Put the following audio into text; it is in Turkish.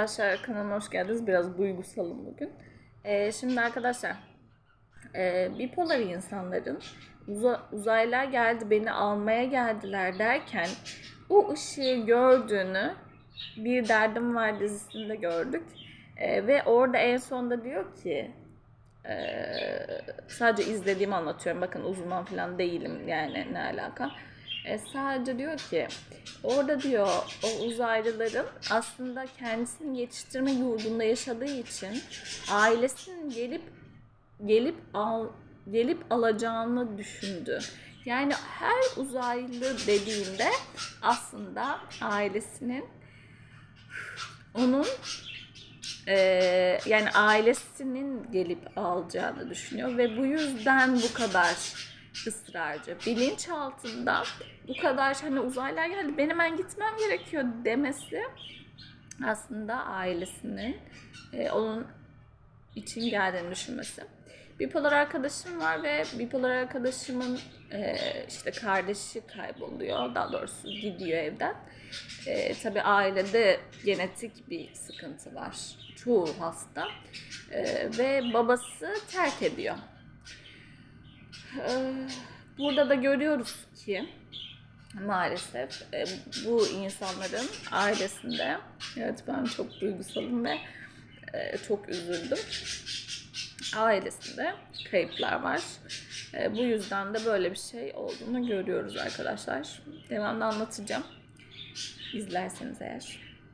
arkadaşlar kanalıma hoş geldiniz. Biraz duygusalım bugün. Ee, şimdi arkadaşlar e, bipolar insanların uza- uzaylılar geldi beni almaya geldiler derken o ışığı gördüğünü bir derdim var dizisinde gördük. Ee, ve orada en sonda diyor ki e, sadece izlediğimi anlatıyorum. Bakın uzman falan değilim yani ne alaka. E, sadece diyor ki orada diyor o uzaylıların aslında kendisini yetiştirme yurdunda yaşadığı için ailesinin gelip gelip al gelip alacağını düşündü. Yani her uzaylı dediğinde aslında ailesinin onun eee, yani ailesinin gelip alacağını düşünüyor ve bu yüzden bu kadar ısrarcı. Bilinçaltında bu kadar hani uzaylılar geldi benim hemen gitmem gerekiyor demesi aslında ailesinin eee, onun için geldiğini düşünmesi. Bipolar arkadaşım var ve bipolar arkadaşımın eee, işte kardeşi kayboluyor. Daha doğrusu gidiyor evden. Eee tabii ailede genetik bir sıkıntı var. Çoğu hasta. Eee, ve babası terk ediyor. Eee, burada da görüyoruz ki maalesef e, bu insanların ailesinde evet ben çok duygusalım ve e, çok üzüldüm ailesinde kayıplar var. E, bu yüzden de böyle bir şey olduğunu görüyoruz arkadaşlar. Devamlı anlatacağım. İzlerseniz eğer.